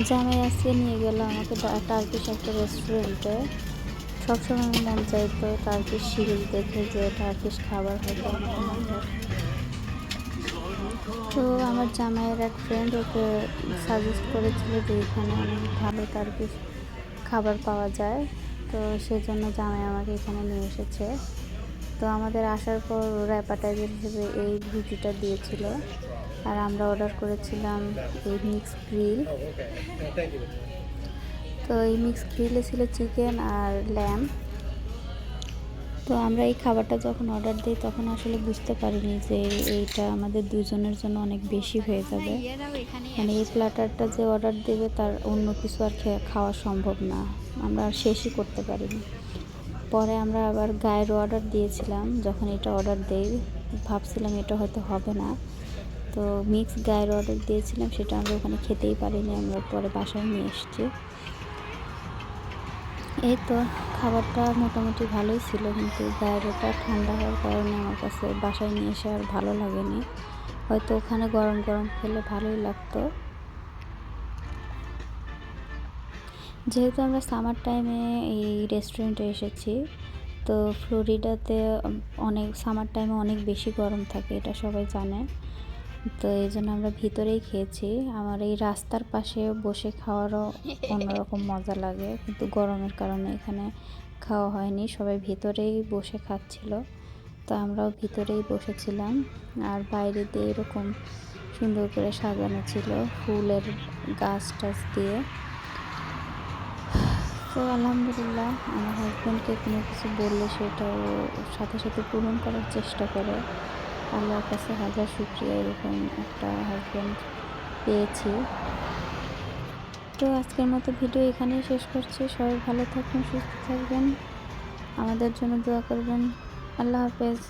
জামাই আজকে নিয়ে গেল আমাকে টার্কিশ একটা রেস্টুরেন্টে সবসময় মন চাইতো টার্কিশ সিরিজ দেখে যে টার্কিশ খাবার হতো তো আমার জামাইয়ের এক ফ্রেন্ড ওকে সাজেস্ট করেছিল যে এখানে অনেক ভালো টার্কিশ খাবার পাওয়া যায়। তো সেই জন্য জামাই আমাকে এখানে নিয়ে এসেছে। তো আমাদের আসার পর ওরা অ্যাপাটাইজার হিসেবে এই রুটিটা দিয়েছিল। আর আমরা অর্ডার করেছিলাম এই মিক্স গ্রিল তো এই মিক্স গ্রিলে ছিল চিকেন আর ল্যাম্প তো আমরা এই খাবারটা যখন অর্ডার দিই তখন আসলে বুঝতে পারিনি যে এইটা আমাদের দুজনের জন্য অনেক বেশি হয়ে যাবে। মানে এই প্ল্যাটারটা যে অর্ডার দেবে তার অন্য কিছু আর খাওয়া সম্ভব না। আমরা আর শেষই করতে পারিনি। পরে আমরা আবার গায়ের অর্ডার দিয়েছিলাম। যখন এটা অর্ডার দেই ভাবছিলাম এটা হয়তো হবে না। তো মিক্স গায়ের অর্ডার দিয়েছিলাম, সেটা আমরা ওখানে খেতেই পারিনি, আমরা পরে বাসায় নিয়ে এসেছি। এই তো খাবারটা মোটামুটি ভালোই ছিল, কিন্তু বাইরেটা ঠান্ডা হওয়ার কারণে আমার কাছে বাসায় নিয়ে এসে আর ভালো লাগেনি। হয়তো ওখানে গরম গরম খেলে ভালোই লাগতো। যেহেতু আমরা সামার টাইমে এই রেস্টুরেন্টে এসেছি, তো ফ্লোরিডাতে অনেক সামার টাইমে অনেক বেশি গরম থাকে, এটা সবাই জানে। তো এই জন্য আমরা ভিতরেই খেয়েছি। আমার এই রাস্তার পাশে বসে খাওয়ারও অন্যরকম মজা লাগে, কিন্তু গরমের কারণে এখানে খাওয়া হয়নি। সবাই ভিতরেই বসে খাচ্ছিল, তো আমরাও ভিতরেই বসেছিলাম। আর বাইরে দিয়ে এরকম সুন্দর করে সাজানো ছিল ফুলের গাছ টাছ দিয়ে। তো আলহামদুলিল্লাহ, আমার হাজব্যান্ডকে কোনো কিছু বললে সেটাও সাথে সাথে পূরণ করার চেষ্টা করে। আল্লাহর কাছে হাজার শুক্রিয়া এরকম একটা হাজব্যান্ড পেয়েছি। তো আজকের মতো ভিডিও এখানেই শেষ করছি। সবাই ভালো থাকবেন, সুস্থ থাকবেন। আমাদের জন্য দোয়া করবেন। আল্লাহ হাফেজ।